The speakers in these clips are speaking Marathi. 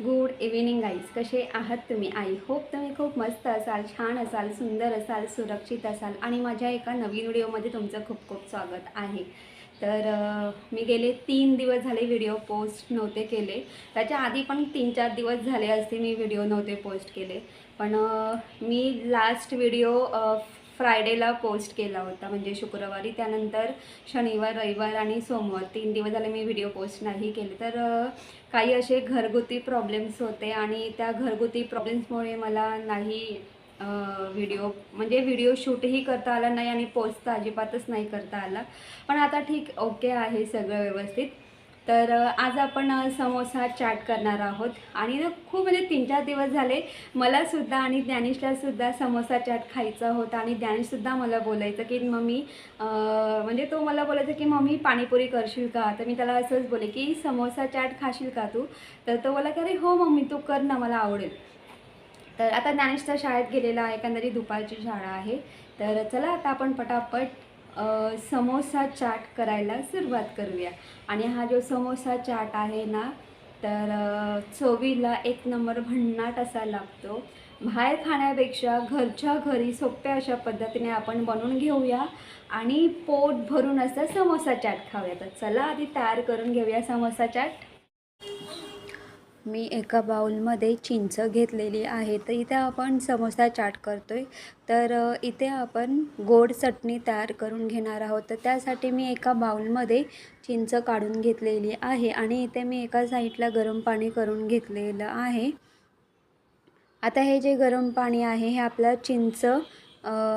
गुड इव्हिनिंग आईज कसे आहात तुम्ही? आई होप तुम्ही खूप मस्त असाल छान असाल सुंदर असाल सुरक्षित असाल आणि माझ्या एका नवीन व्हिडिओमध्ये तुमचं खूप खूप स्वागत आहे. तर मी गेले तीन दिवस झाले व्हिडिओ पोस्ट नव्हते केले. त्याच्या आधी पण तीन चार दिवस झाले असते मी व्हिडिओ नव्हते पोस्ट केले. पण मी लास्ट व्हिडिओ फ्रायडेला पोस्ट केला होता म्हणजे शुक्रवारी. त्यानंतर शनिवार रविवार आणि सोमवार तीन दिवस झाले मी व्हिडिओ पोस्ट नाही केले. तर काही असे घरगुती प्रॉब्लेम्स होते आणि त्या घरगुती प्रॉब्लेम्समुळे मला नाही व्हिडिओ म्हणजे व्हिडिओ शूटही करता आला नाही आणि पोस्ट तर अजिबातच नाही करता आला. पण आता ठीक ओके आहे सगळं व्यवस्थित. तर आज आपण समोसा चाट करणार आहोत. आणि ना खूप म्हणजे तीन चार दिवस झाले मलासुद्धा आणि ज्ञानेशलासुद्धा समोसा चाट खायचा होता आणि ज्ञानेशसुद्धा मला बोलायचं की मम्मी म्हणजे तो मला बोलायचा की मम्मी पाणीपुरी करशील का? तर मी त्याला असंच बोले की समोसा चाट खाशील का तू? तर तो बोला की अरे हो मम्मी तू कर ना मला आवडेल. तर आता ज्ञानेशचा शाळेत गेलेला आहे एकंदरीत दुपारची शाळा आहे. तर चला आता आपण पटापट समोसा चाट करायला सुरुवात करूया. आणि हा जो समोसा चाट आहे ना तर चवीला एक नंबर भन्नाट असा लागतो. बाहेर खाण्यापेक्षा घरच्या घरी सोप्या अशा पद्धतीने आपण बनवून घेऊया आणि पोट भरून असा समोसा चाट खाऊया. तर चला आधी तयार करून घेऊया समोसा चाट. मी एका बाउलमध्ये चिंच घेतलेली आहे. तर इथे आपण समोसा चाट आहे तर इथे आपण गोड चटणी तयार करून घेणार आहोत. तर त्यासाठी मी एका बाउलमध्ये चिंच काढून घेतलेली आहे आणि इथे मी एका साईडला गरम पाणी करून घेतलेलं आहे. आता हे जे गरम पाणी आहे हे आपलं चिंच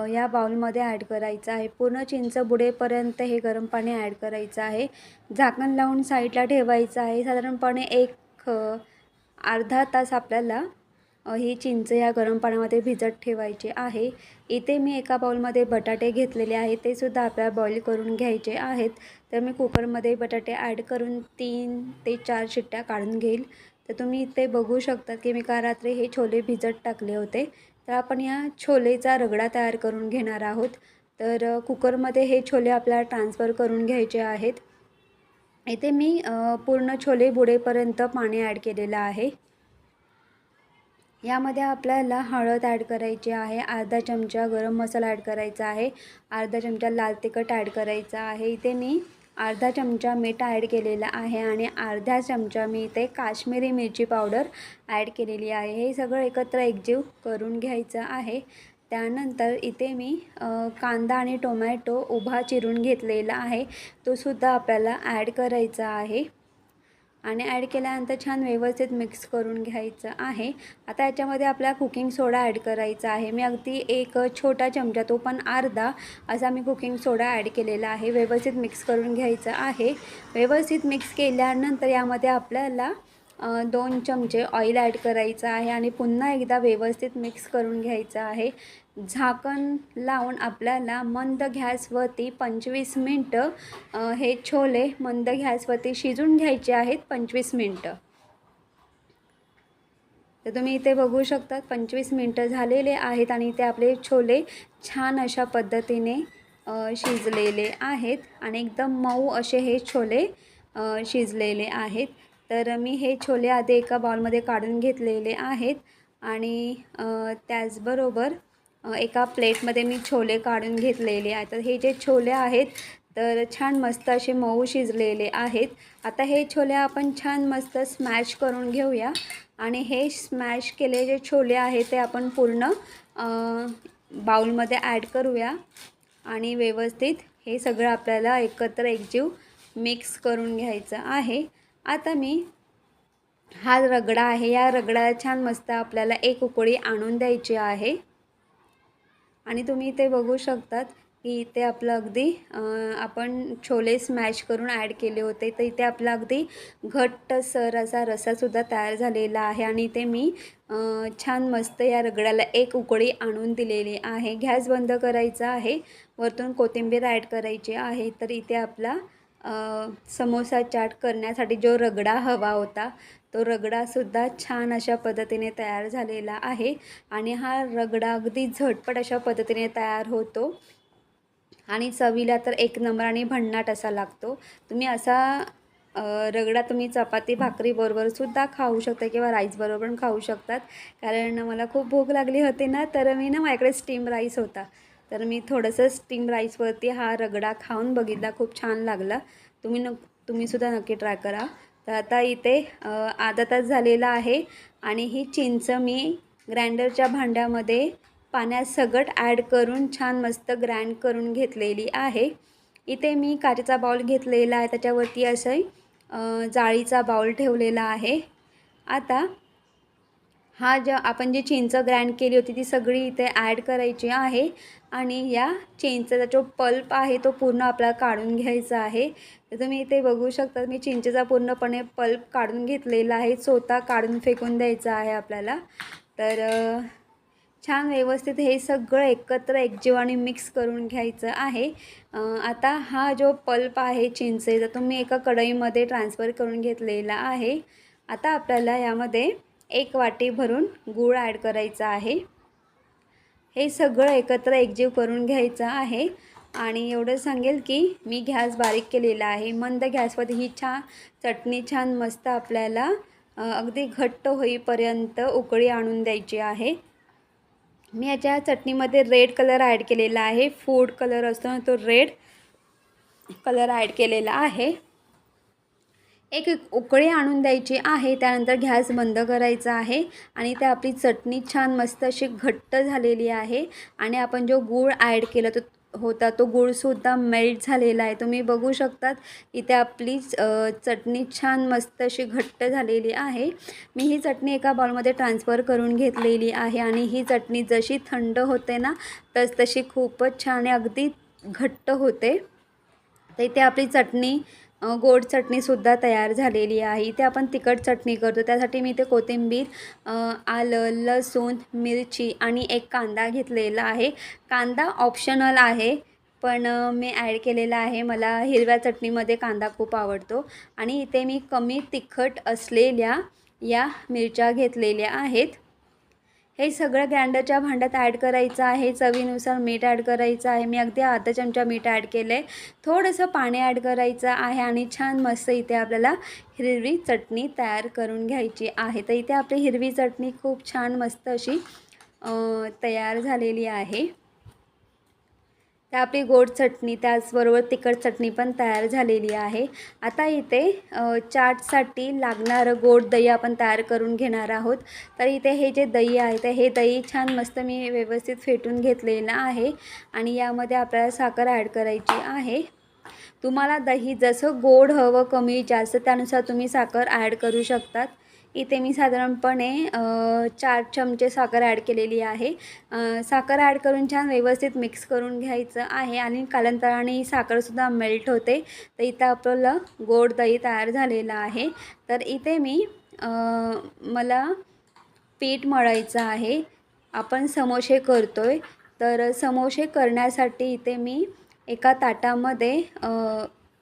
या बाउलमध्ये ॲड करायचं आहे. पूर्ण चिंच बुडेपर्यंत हे गरम पाणी ॲड करायचं आहे. झाकण लावून साईडला ठेवायचं आहे. साधारणपणे एक अर्धा तास आपल्याला ही चिंच या गरम पाण्यामध्ये भिजत ठेवायची आहे. इथे मी एका बाउलमध्ये बटाटे घेतलेले आहेत. ते सुद्धा आपल्याला बॉईल करून घ्यायचे आहेत. तर मी कुकरमध्ये बटाटे ॲड करून तीन ते चार शिट्ट्या काढून घेईल. तर तुम्ही इथे बघू शकता की मी का रात्री हे छोले भिजत टाकले होते. तर आपण या छोलेचा रगडा तयार करून घेणार आहोत. तर कुकरमध्ये हे छोले आपल्याला ट्रान्सफर करून घ्यायचे आहेत. इथे मी पूर्ण छोले बुडेपर्यंत पाणी ॲड केलेलं आहे. यामध्ये आपल्याला हळद ॲड करायची आहे अर्धा चमचा गरम मसाला ॲड करायचा आहे अर्धा चमचा लाल तिखट ॲड करायचा आहे. इथे मी अर्धा चमचा मीठ ॲड केलेला आहे आणि अर्धा चमचा मी इथे काश्मीरी मिरची पावडर ॲड केलेली आहे. हे सगळं एकत्र एकजीव करून घ्यायचं आहे. त्यानंतर इथे मी कांदा आणि टोमॅटो उभा चिरून घेतलेला आहे. तो सुद्धा आपल्याला ॲड करायचा आहे. आणि ॲड केल्यानंतर छान व्यवस्थित मिक्स करून घ्यायचं आहे. आता याच्यामध्ये आपला कुकिंग सोडा ॲड करायचा आहे. मी अगदी एक छोटा चमचा तो पण अर्धा असा मी कुकिंग सोडा ॲड केलेला आहे. व्यवस्थित मिक्स करून घ्यायचं आहे. व्यवस्थित मिक्स केल्यानंतर यामध्ये आपल्याला दोन चमचे ऑइल ॲड करायचं आहे. आणि पुन्हा एकदा व्यवस्थित मिक्स करून घ्यायचं आहे. झाकण लावून आपल्याला मंद गॅसवरती पंचवीस मिनटं हे छोले मंद गॅसवरती शिजून घ्यायचे आहेत पंचवीस मिनटं. तर तुम्ही इथे बघू शकतात पंचवीस मिनटं झालेले आहेत आणि इथे आपले छोले छान अशा पद्धतीने शिजलेले आहेत आणि एकदम मऊ असे हे छोले शिजलेले आहेत. तर मी हे छोले आधी एका बाउलमध्ये काढून घेतलेले आहेत आणि त्याचबरोबर एका प्लेटमध्ये मी छोले काढून घेतलेले आहेत तर हे जे छोले आहेत तर छान मस्त असे मऊ शिजलेले आहेत. आता हे छोले आपण छान मस्त स्मॅश करून घेऊया. आणि हे स्मॅश केले जे छोले आहेत ते आपण पूर्ण बाउलमध्ये ॲड करूया. आणि व्यवस्थित हे सगळं आपल्याला एकत्र एकजीव मिक्स करून घ्यायचं आहे. आता मी हा रगडा आहे. या रगडाला छान मस्त आपल्याला एक उकळी आणून द्यायची आहे. आणि तुम्ही ते बघू शकतात की इथे आपलं अगदी आपण छोले स्मॅश करून ॲड केले होते. तर इथे आपला अगदी घट्ट सर असा रसासुद्धा तयार झालेला आहे. आणि इथे मी छान मस्त या रगड्याला एक उकळी आणून दिलेली आहे. गॅस बंद करायचा आहे. वरतून कोथिंबीर ॲड करायची आहे. तर इथे आपला समोसा चाट करण्यासाठी जो रगडा हवा होता तो रगडासुद्धा छान अशा पद्धतीने तयार झालेला आहे आणि हा रगडा अगदी झटपट अशा पद्धतीने तयार होतो. आणि चवीला तर एक नंबर आणि भन्नाट असा लागतो. तुम्ही असा रगडा तुम्ही चपाती भाकरीबरोबरसुद्धा खाऊ शकता किंवा राईसबरोबर पण खाऊ शकतात. कारण मला खूप भूक लागली होती ना तर मी ना माझ्याकडे स्टीम राईस होता. तर मी थोडंसं स्टीम राईसवरती हा रगडा खाऊन बघितला. खूप छान लागला. तुम्ही न तुम्हीसुद्धा नक्की ट्राय करा. तर आता इथे आधा तास झालेला आहे आणि ही चिंच मी ग्राइंडरच्या भांड्यामध्ये पाण्यात सगट ॲड करून छान मस्त ग्राइंड करून घेतलेली आहे. इथे मी काचेचा बाउल घेतलेला आहे. त्याच्यावरती असं जाळीचा बाउल ठेवलेला आहे. आता हा ज्या आपण जी चिंच ग्राइंड केली होती ती सगळी इथे ॲड करायची आहे. आणि या चिंचेचा जो पल्प आहे तो पूर्ण आपल्याला काढून घ्यायचा आहे. तर तुम्ही इथे बघू शकता मी चिंचेचा पूर्णपणे पल्प काढून घेतलेला आहे. स्वतः काढून फेकून द्यायचा आहे आपल्याला. तर छान व्यवस्थित हे सगळं एकत्र एकजीव आणि मिक्स करून घ्यायचं आहे. आता हा जो पल्प आहे चिंचेचा तो मी एका कढईमध्ये ट्रान्सफर करून घेतलेला आहे. आता आपल्याला यामध्ये एक वाटी भरून गूळ ॲड करायचा आहे. हे सगळं एकत्र एकजीव करून घ्यायचं आहे. आणि एवढं सांगेल की मी गॅस बारीक केलेला आहे. मंद गॅसवरती ही छान चटणी छान मस्त आपल्याला अगदी घट्ट होईपर्यंत उकळी आणून द्यायची आहे. मी याच्या चटणीमध्ये रेड कलर ॲड केलेला आहे. फूड कलर असतो ना तो रेड कलर ॲड केलेला आहे. एक एक उकळी आणून द्यायची आहे त्यानंतर गॅस बंद करायचा आहे आणि ते आपली चटणी छान मस्त अशी घट्ट झालेली आहे आणि आपण जो गूळ ॲड केला तो होता तो गूळसुद्धा मेल्ट झालेला आहे. तुम्ही बघू शकतात इथे आपली चटणी छान मस्त अशी घट्ट झालेली आहे. मी ही चटणी एका बाउलमध्ये ट्रान्सफर करून घेतलेली आहे आणि ही चटणी जशी थंड होते ना तस तशी खूपच छान आहे अगदी घट्ट होते. तर इथे आपली चटणी गोड चटणीसुद्धा तयार झालेली आहे. इथे आपण तिखट चटणी करतो. त्यासाठी मी इथे कोथिंबीर आलं लसूण मिरची आणि एक कांदा घेतलेला आहे. कांदा ऑप्शनल आहे पण मी ॲड केलेला आहे. मला हिरव्या चटणीमध्ये कांदा खूप आवडतो. आणि इथे मी कमी तिखट असलेल्या या मिरच्या घेतलेल्या आहेत. हे सगळं ग्राइंडरच्या भांड्यात ॲड करायचं आहे. चवीनुसार मीठ ॲड करायचं आहे. मी अगदी अर्धा चमचा मीठ ॲड केलं आहे थोडंसं पाणी ॲड करायचं आहे आणि छान मस्त इथे आपल्याला हिरवी चटणी तयार करून घ्यायची आहे. तर इथे आपली हिरवी चटणी खूप छान मस्त अशी तयार झालेली आहे. त्या आपली गोड चटणी त्याचबरोबर तिखट चटणी पण तयार झालेली आहे. आता इथे चाटसाठी लागणारं गोड दही आपण तयार करून घेणार आहोत. तर इथे हे जे दही आहे तर हे दही छान मस्त मी व्यवस्थित फेटून घेतलेलं आहे आणि यामध्ये आपल्याला साखर ॲड करायची आहे. तुम्हाला दही जसं गोड हवं कमी जास्त त्यानुसार तुम्ही साखर ॲड करू शकतात. इथे मी साधारणपणे चार चमचे साखर ॲड केलेली आहे. साखर ॲड करून छान व्यवस्थित मिक्स करून घ्यायचं आहे आणि कालांतराने ही साखरसुद्धा मेल्ट होते. तर इथं आपलं गोड दही तयार झालेलं आहे. तर इथे मी मला पीठ मळायचं आहे. आपण समोसे करतो आहे तर समोसे करण्यासाठी इथे मी एका ताटामध्ये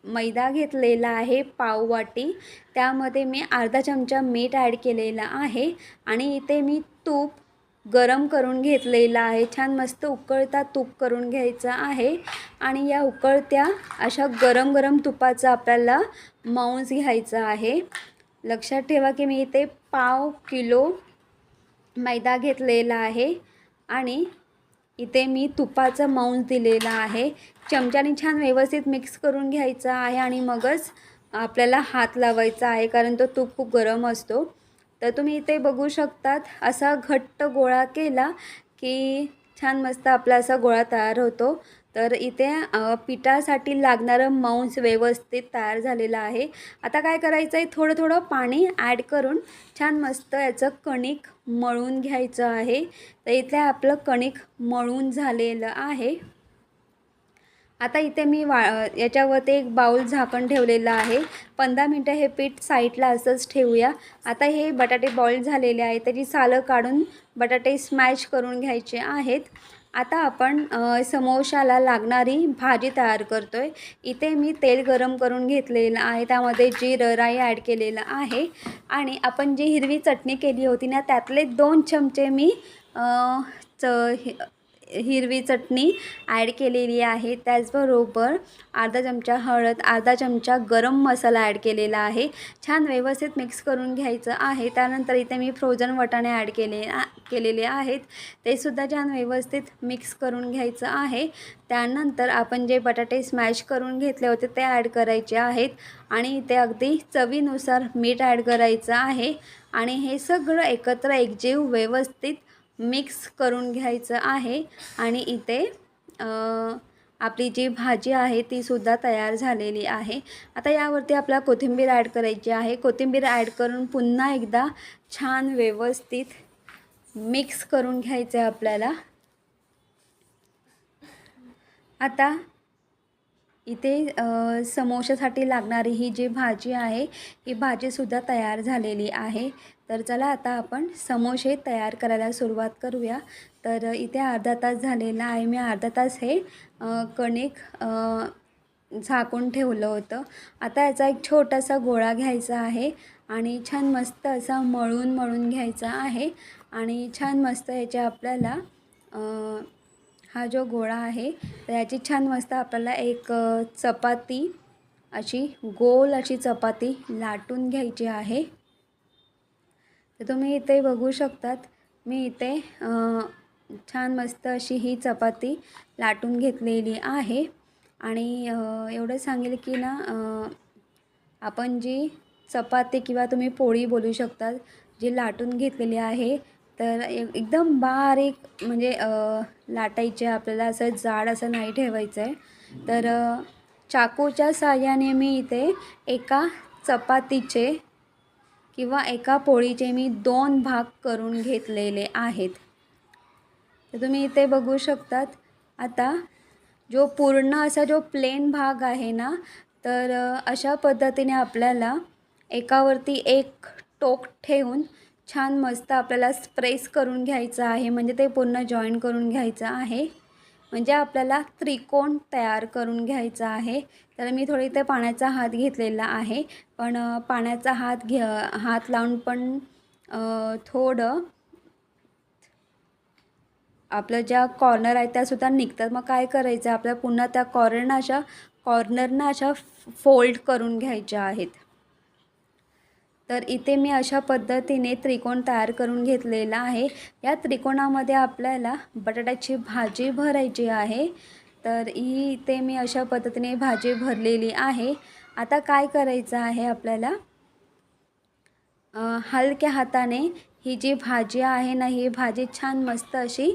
मैदा घेतलेला आहे पाववाटी त्यामध्ये मी अर्धा चमचा मीठ ॲड केलेला आहे आणि इथे मी तूप गरम करून घेतलेला आहे. छान मस्त उकळता तूप करून घ्यायचं आहे आणि या उकळत्या अशा गरम गरम तुपाचा आपल्याला मांस घ्यायचा आहे. लक्षात ठेवा की मी इथे पाव किलो मैदा घेतलेला आहे आणि इथे मी तुपाचं मांस दिलेलं आहे. चमच्याने छान व्यवस्थित मिक्स करून घ्यायचा आहे आणि मगच आपल्याला हात लावायचा आहे कारण तो तूप खूप गरम असतो. तर तुम्ही इथे बघू शकतात असा घट्ट गोळा केला की छान मस्त आपला असा गोळा तयार होतो. तर इथे पिठासाठी लागणारं मांस व्यवस्थित तयार झालेलं आहे. आता काय करायचं आहे थोडं थोडं पाणी ॲड करून छान मस्त याचं कणिक मळून घ्यायचं आहे. तर इथे आपलं कणिक मळून झालेलं आहे. आता इथे मी वा याच्यावरती एक बाऊल झाकण ठेवलेलं आहे. पंधरा मिनटं हे पीठ साईडला असंच ठेवूया. आता हे बटाटे बॉईल झालेले आहे त्याची सालं काढून बटाटे स्मॅश करून घ्यायचे आहेत. आता आपण समोशाला लागणारी भाजी तयार करतो आहे इथे मी तेल गरम करून घेतलेलं आहे. त्यामध्ये जिरं राई ॲड केलेलं आहे. आणि आपण जी हिरवी चटणी केली होती ना त्यातले दोन चमचे मी च हिरवी चटणी ॲड केलेली आहे. त्याचबरोबर अर्धा चमचा हळद अर्धा चमचा गरम मसाला ॲड केलेला आहे. छान व्यवस्थित मिक्स करून घ्यायचं आहे. त्यानंतर इथे मी फ्रोझन वटाणे ॲड केले केलेले आहेत. ते सुद्धा छान व्यवस्थित मिक्स करून घ्यायचं आहे. त्यानंतर आपण जे बटाटे स्मॅश करून घेतले होते ते ॲड करायचे आहेत. आणि इथे अगदी चवीनुसार मीठ ॲड करायचं आहे. आणि हे सगळं एकत्र एकजीव व्यवस्थित मिक्स करून घ्यायचं आहे. आणि इथे आपली जी भाजी आहे ती सुद्धा तयार झालेली आहे. आता यावरती आपल्याला कोथिंबीर ॲड करायची आहे. कोथिंबीर ॲड करून पुन्हा एकदा छान व्यवस्थित मिक्स करून घ्यायचं आहे आपल्याला. आता इथे समोशासाठी लागणारी ही जी भाजी आहे ही भाजीसुद्धा तयार झालेली आहे. तर चला आता आपण समोसे तयार करायला सुरुवात करूया. तर इथे अर्धा तास झालेला आहे. मी अर्धा तास हे कणिक झाकून ठेवलं होतं. आता याचा एक छोटासा गोळा घ्यायचा आहे आणि छान मस्त असा मळून मळून घ्यायचा आहे. आणि छान मस्त याच्या आपल्याला हा जो गोळा आहे तर याची छान मस्त आपल्याला एक चपाती अशी गोल अशी चपाती लाटून घ्यायची आहे. तर तुम्ही इथे बघू शकतात. मी इथे छान मस्त अशी ही चपाती लाटून घेतलेली आहे. आणि एवढं सांगेल की ना आपण जी चपाती किंवा तुम्ही पोळी बोलू शकतात जी लाटून घेतलेली आहे तर एकदम बारीक म्हणजे लाटायचे आपल्याला असं जाड असं नाही ठेवायचं आहे तर चाकूच्या साह्याने मी इथे एका चपातीचे किंवा एका पोळीचे मी दोन भाग करून घेतलेले आहेत. तर तुम्ही इथे बघू शकतात. आता जो पूर्ण असा जो प्लेन भाग आहे ना तर अशा पद्धतीने आपल्याला एकावरती एक टोक ठेवून छान मस्त आपल्याला प्रेस करून घ्यायचं आहे. म्हणजे ते पूर्ण जॉईन करून घ्यायचं आहे. म्हणजे आपल्याला त्रिकोण तयार करून घ्यायचा आहे. तर मी थोडी इथे पाण्याचा हात घेतलेला आहे. पण पाण्याचा हात घे हात लावून पण थोडं आपलं ज्या कॉर्नर आहेत त्यासुद्धा निघतात. मग काय करायचं? आपल्या पुन्हा त्या कॉर्नरना अशा कॉर्नरना अशा फोल्ड करून घ्यायच्या आहेत. तर इथे मी अशा पद्धतीने त्रिकोण तयार करून घेतलेला आहे. या त्रिकोणामध्ये आपल्याला बटाट्याची भाजी भरायची आहे. तर ही इथे मी अशा पद्धतीने भाजी भरलेली आहे. आता काय करायचं आहे आपल्याला? हलक्या हाताने ही जी भाजी आहे ना ही भाजी छान मस्त अशी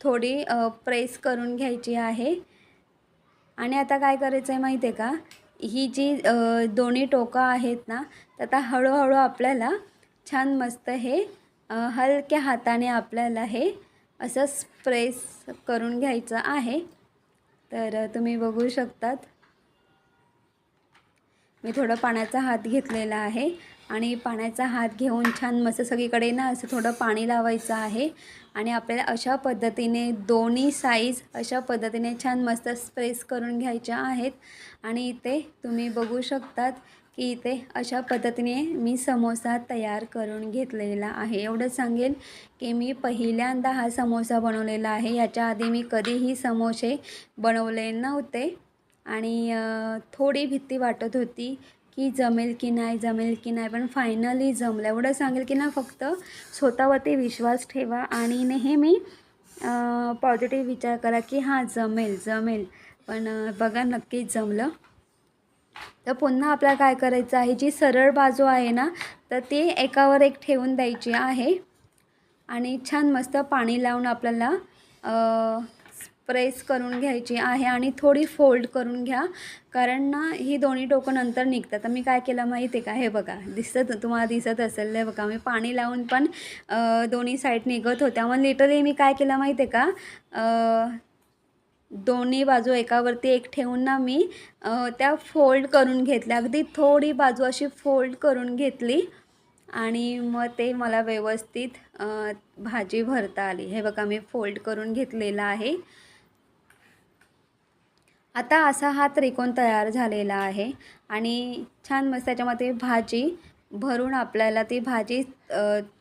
थोडी प्रेस करून घ्यायची आहे. आणि आता काय करायचं आहे माहिती आहे का? ही जी दोन्ही टोकं आहेत ना तर आता हळूहळू आपल्याला छान मस्त हे हलक्या हाताने आपल्याला हे असं प्रेस करून घ्यायचं आहे. तर तुम्ही बघू शकतात. मी थोडं पाण्याचा हात घेतलेला आहे. आणि पाण्याचा हात घेऊन छान मस्त सगळीकडे ना असं थोडं पाणी लावायचं आहे. आणि आपल्याला अशा पद्धतीने दोन्ही साईज अशा पद्धतीने छान मस्त स्प्रेस करून घ्यायच्या आहेत. आणि इथे तुम्ही बघू शकतात की इथे अशा पद्धतीने मी समोसा तयार करून घेतलेला आहे. एवढंच सांगेल की मी पहिल्यांदा हा समोसा बनवलेला आहे. याच्या आधी मी कधीही समोसे बनवले नव्हते. आणि थोडी भीती वाटत होती की जमेल की नाही जमेल की नाही पण फायनली जमलं. एवढं सांगेल की ना फक्त स्वतःवरती विश्वास ठेवा आणि नेहमी पॉझिटिव्ह विचार करा की हां जमेल जमेल. पण बघा नक्कीच जमलं. तर पुन्हा आपल्याला काय करायचं आहे? जी सरळ बाजू आहे ना तर ती एकावर एक ठेवून द्यायची आहे. आणि छान मस्त पाणी लावून आपल्याला प्रेस करून घ्यायची आहे आणि थोडी फोल्ड करून घ्या. कारण ना ही दोन्ही टोकं नंतर निघतात. तर मी काय केलं माहिती आहे का? हे बघा दिसत तुम्हाला दिसत असेल. हे बघा मी पाणी लावून पण दोन्ही साईड निघत होत्या. मग लिटरली मी काय केलं माहिती आहे का दोन्ही बाजू एकावरती एक ठेवून ना मी त्या फोल्ड करून घेतल्या. अगदी थोडी बाजू अशी फोल्ड करून घेतली आणि मग ते मला व्यवस्थित भाजी भरता आली. हे बघा मी फोल्ड करून घेतलेलं आहे. आता असा हा त्रिकोण तयार झालेला आहे आणि छान मस्त त्याच्यामध्ये भाजी भरून आपल्याला ती भाजी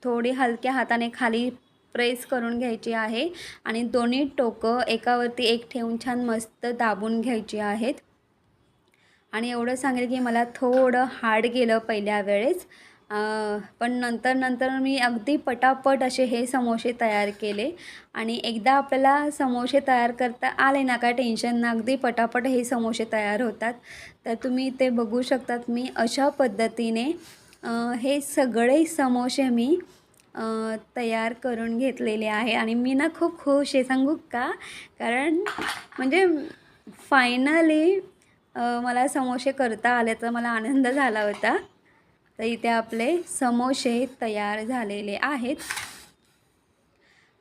थोडी हलक्या हाताने खाली प्रेस करून घ्यायची आहे आणि दोन्ही टोकं एकावरती एक ठेवून छान मस्त दाबून घ्यायची आहेत. आणि एवढं सांगेल की मला थोडं हार्ड गेलं पहिल्या वेळेस. पण नंतर नंतर मी अगदी पटापट असे हे समोसे तयार केले. आणि एकदा आपल्याला समोसे तयार करता आले ना काय टेन्शन ना अगदी पटापट हे समोसे तयार होतात. तर तुम्ही ते बघू शकतात मी अशा पद्धतीने हे सगळे समोसे मी तयार करून घेतलेले आहे. आणि मी ना खूप खुश आहे सांगू का? कारण म्हणजे फायनली मला समोसे करता आले तर मला आनंद झाला होता. तर इथे आपले समोसे तयार झालेले आहेत.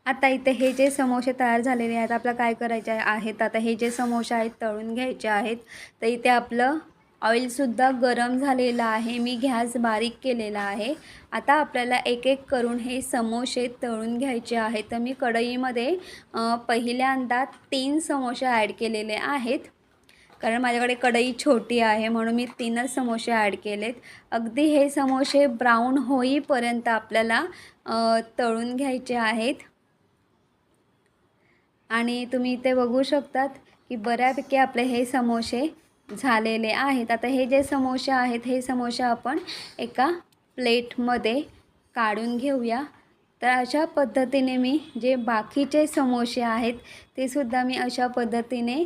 आता इथे हे जे समोसे तयार झालेले आहेत आपल्याला काय करायचे आहेत? आता हे जे समोसे आहेत तळून घ्यायचे आहेत. तर इथे आपलं ऑइलसुद्धा गरम झालेलं आहे. मी गॅस बारीक केलेला आहे. आता आपल्याला एक एक करून हे समोसे तळून घ्यायचे आहेत. तर मी कढईमध्ये पहिल्यांदा तीन समोसे ॲड केलेले आहेत. कारण माझ्याकडे कढई छोटी आहे म्हणून मी तीनच समोसे ॲड केलेत. अगदी हे समोसे ब्राऊन होईपर्यंत आपल्याला तळून घ्यायचे आहेत. आणि तुम्ही इथे बघू शकतात की बऱ्यापैकी आपले हे समोसे झालेले आहेत. आता हे जे समोसे आहेत हे समोसे आपण एका प्लेटमध्ये काढून घेऊया. तर अशा पद्धतीने मी जे बाकीचे समोसे आहेत ते सुद्धा मी अशा पद्धतीने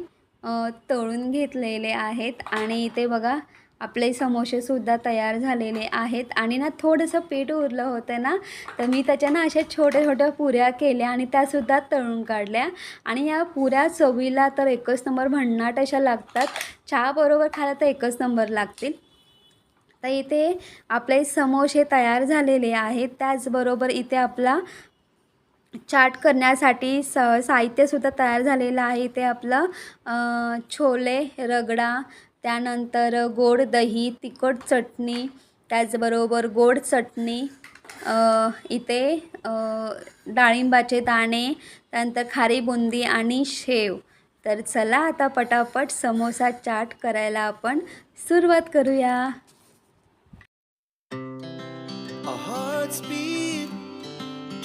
तळून घेतलेले आहेत आणि इथे बघा आपले समोसेसुद्धा तयार झालेले आहेत. आणि ना थोडंसं पीठ उरलं होतं ना तर मी त्याच्या ना अशा छोट्या छोट्या पुऱ्या केल्या आणि त्यासुद्धा तळून काढल्या. आणि या पुऱ्या चवीला तर एकच नंबर भन्नाट अशा लागतात. चहाबरोबर खायला तर एकच नंबर लागतील. तर इथे आपले समोसे तयार झालेले आहेत. त्याचबरोबर इथे आपला चाट करण्यासाठी स साहित्यसुद्धा तयार झालेलं आहे. ते आपलं छोले रगडा त्यानंतर गोड दही तिखट चटणी त्याचबरोबर गोड चटणी इथे डाळिंबाचे दाणे त्यानंतर खारी बुंदी आणि शेव. तर चला आता पटापट समोसा चाट करायला आपण सुरुवात करूया.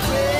pray.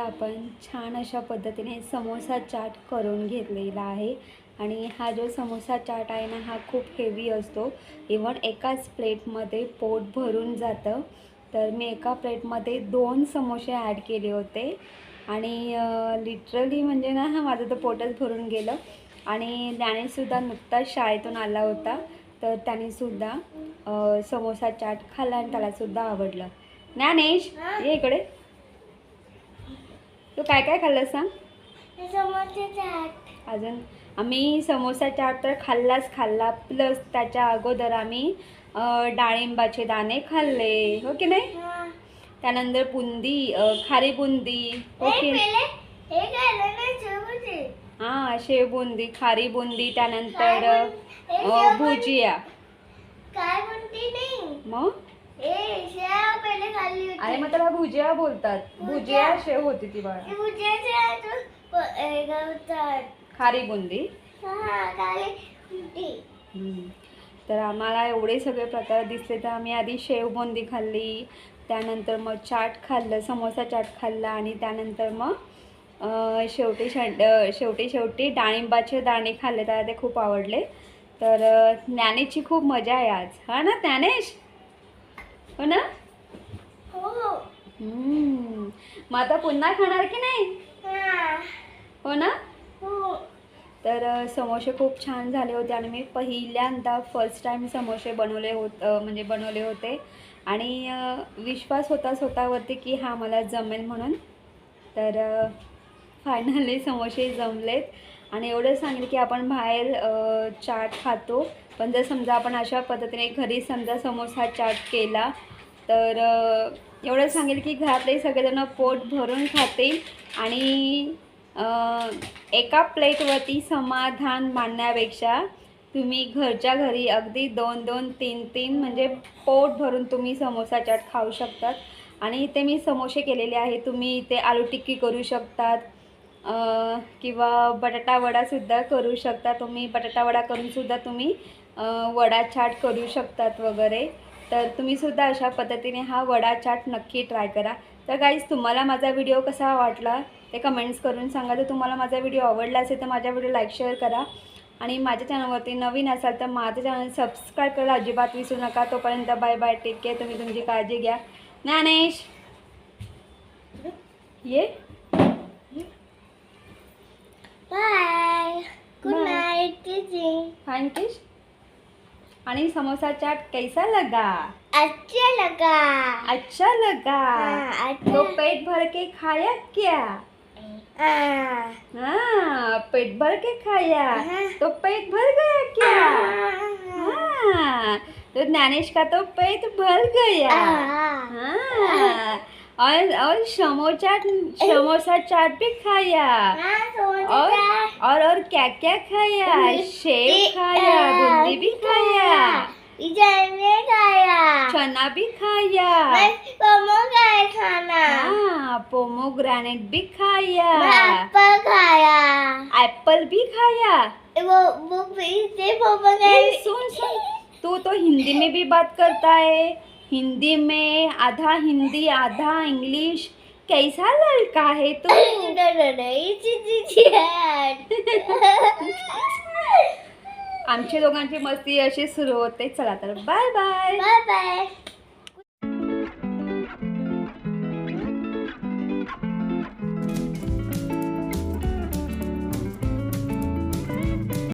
तर आपण छान अशा पद्धतीने समोसा चाट करून घेतलेला आहे. आणि हा जो समोसा चाट आहे ना हा खूप हेवी असतो. इवन एकाच प्लेटमध्ये पोट भरून जातं. तर मी एका प्लेटमध्ये दोन समोसे ॲड केले होते. आणि लिटरली म्हणजे ना हा माझं तर पोटच भरून गेलं. आणि ज्ञानेशसुद्धा नुकताच शाळेतून आला होता. तर त्यानेसुद्धा समोसा चाट खाल्ला आणि त्यालासुद्धा आवडलं. ज्ञानेश ये इकडे. तू काय काय खाल्लं सांग. समोसे चाट. अजून? आम्ही समोसा चाट तर खाल्लाच खाल्ला. प्लस त्याच्या अगोदर आम्ही डाळिंबाचे दाणे खाल्ले. हो की नाही? हा. त्यानंतर बुंदी खारी बुंदी. हो हे शेव बुंदी खारी बुंदी त्यानंतर भुजिया. काय मग? शेव अरे मग त्याला भुजिया बोलतात. भुजिया. शेव होती ती बाळा. खारी बुंदी. हा. तर आम्हाला एवढे सगळे प्रकार दिसले तर आम्ही आधी शेवबुंदी खाल्ली त्यानंतर मग चाट खाल्लं समोसा चाट खाल्ला आणि त्यानंतर मग शेवटी शं अं, शेवटी शेवटी डाळिंबाचे दाणे खाल्ले त्याला ते खूप आवडले. तर ज्ञानेशची खूप मजा आहे आज. हा ना ज्ञानेश? हो ना? हो. मग आता पुन्हा खाणार की नाही? हा. ना? हो. तर समोसे खूप छान झाले होते आणि मी पहिल्यांदा फर्स्ट टाईम समोसे बनवले होत म्हणजे बनवले होते. आणि विश्वास होता स्वतःवरती की हा मला जमेल म्हणून. तर फायनली समोसे जमलेत. आणि एवढं सांगेल की आपण बाहेर चाट खातो. पण जर समजा आपण अशा पद्धतीने घरी समजा समोसा चाट केला तर एवढं सांगेल की घरातले सगळेजण पोट भरून खातील आणि एका प्लेटवरती समाधान मानण्यापेक्षा तुम्ही घरच्या घरी अगदी दोन दोन तीन तीन म्हणजे पोट भरून तुम्ही समोसा चाट खाऊ शकतात. आणि इथे मी समोसे केलेले आहे तुम्ही इथे आलू टिक्की करू शकतात किंवा बटाटा वडासुद्धा करू शकता तुम्ही. बटाटा वडा करूनसुद्धा तुम्ही वडा चाट करू शकतात वगैरे. तर तुम्हीसुद्धा अशा पद्धतीने हा वडा चाट नक्की ट्राय करा. तर गाईज तुम्हाला माझा व्हिडिओ कसा वाटला ते कमेंट्स करून सांगा. जर तुम्हाला माझा व्हिडिओ आवडला असेल तर माझ्या व्हिडिओ लाईक शेअर करा. आणि माझ्या चॅनलवरती नवीन असाल तर माझं चॅनल सबस्क्राईब करायला अजिबात विसरू नका. तोपर्यंत बाय बाय टेक केअर तुम्ही तुमची काळजी घ्या. ज्ञानेश! ये. Bye good. नाईट थँकिश आणि समोसा चाट कैसा लगा अच्छा लगा अच्छा लगा हाँ, तो अच्छा पेट भर के खाया क्या हाँ. पेट भर के खाया हाँ. तो पेट भर गया क्या हाँ. तो ज्ञानेश का तो पेट भर गया हाँ. और और समोसा समोसा चाट भी खाया हाँ, और. और क्या क्या खाया सेव खाया बूंदी भी खाया। में खाया। चना भी खाया। मोमो खाना। हाँ पोमोग्रेनेट भी खाया। एप्पल खाया। एप्पल भी खाया? वो वो ए, खाया सुन सुन। तू तो हिंदी में भी बात करता है। हिंदी में आधा हिंदी आधा इंग्लिश। कैसा लड़का है तू? बाय आमच्या दोघांची मस्ती अशी सुरू होते. चला तर बाय बाय बाय